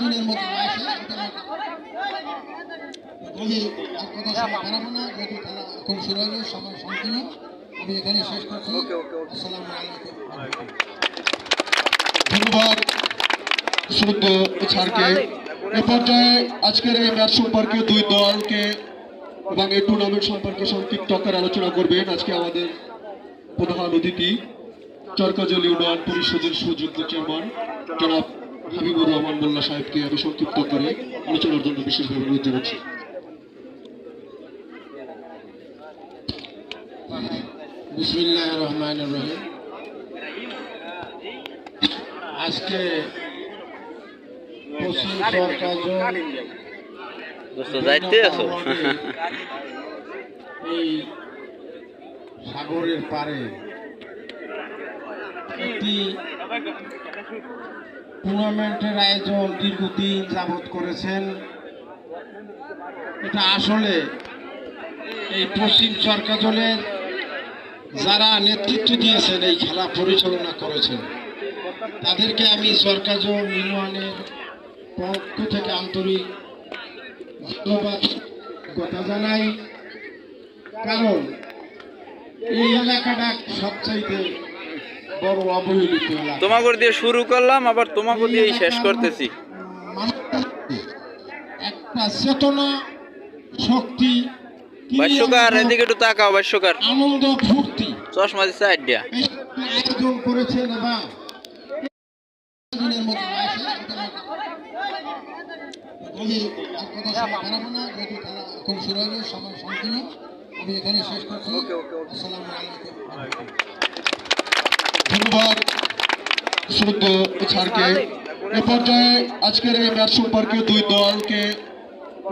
দিনের মধ্যে আমি আর কথা বাড়াবো না যেহেতু খেলা এখন শুরু হলো সময় সংকীর্ণ আমি এখানে শেষ করছি। আসসালামু আলাইকুম। ধন্যবাদ শুদ্ধ ছাড়কে। এ পর্যায়ে আজকের এই ম্যাচ সম্পর্কে দুই দলকে এবং এই টুর্নামেন্ট সম্পর্কে সংক্ষিপ্ত আকারে আলোচনা করবেন। আজকে আমাদের প্রধান অতিথি চরকাজল ইউনিয়ন পরিষদের সুযোগ্য চেয়ারম্যান জনাব হাবিবুর রহমান মোল্লা সাহেবকে আমি সংক্ষিপ্ত করে আলোচনার জন্য বিশেষভাবে অনুরোধ জানাচ্ছি। বিসমিল্লাহ রহমান রহিম। আজকে পশ্চিম সরকার দোস্ত যাইতে এই সাগরের পারে একটি টুর্নামেন্টের আয়োজন দীর্ঘদিন যাবৎ করেছেন। এটা আসলে এই পশ্চিম সরকার দলের যারা নেতৃত্ব দিয়েছেন, এই খেলা পরিচালনা করেছেন, তাদেরকে আমি সরকার ইউনিয়নের পক্ষ থেকে আন্তরিক ধন্যবাদ কথা জানাই। কারণ এই এলাকাটা সবচাইতে তোমাকে দিয়ে শুরু করলাম আবার তোমাকে দিয়েই শেষ করতেছি। একটা চেতনা শক্তি ভাষ্যকার এদিকে একটু তাকাও ভাষ্যকার। আনন্দ ফুর্তি চশমা দিচ্ছে আইডিয়া। আয়োজন করেছেন এবং আমি আর কথা বাড়াবো না যেহেতু খেলা শুরু সময় আমি এখানে শেষ করছি। আসসালামু আলাইকুম। ধন্যবাদ। শুদ্ধ ছাড়কে এ পর্যায়ে আজকের এই ম্যাচ সম্পর্কে দুই দলকে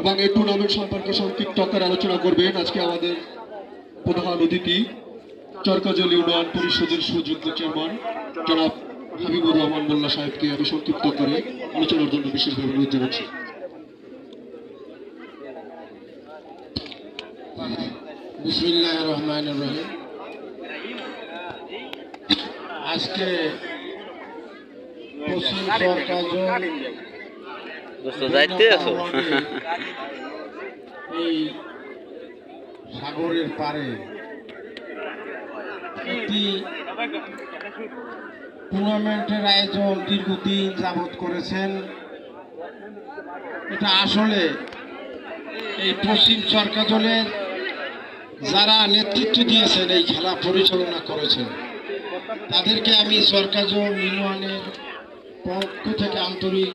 এবং এই টুর্নামেন্ট সম্পর্কে সংক্ষিপ্ত আকারে আলোচনা করবেন। আজকে আমাদের প্রধান অতিথি, চরকাজল ইউনিয়ন পরিষদের সুযোগ্য চেয়ারম্যান, জনাব হাবিবুর রহমান মোল্লা সাহেবকে আমি সংক্ষিপ্ত করে আলোচনার জন্য বিশেষভাবে অনুরোধ জানাচ্ছি। বিসমিল্লাহ রহমান রহিম। আজকে পশ্চিম সরকার দোস্ত যাইতে আছো? এই সাগরের পারে একটি টুর্নামেন্টের আয়োজন দীর্ঘদিন যাবৎ করেছেন। এটা আসলে এই পশ্চিম সরকার দলের যারা নেতৃত্ব দিয়েছেন এই খেলা পরিচালনা করেছেন। তাদেরকে আমি সরকার পক্ষ থেকে আন্তরিক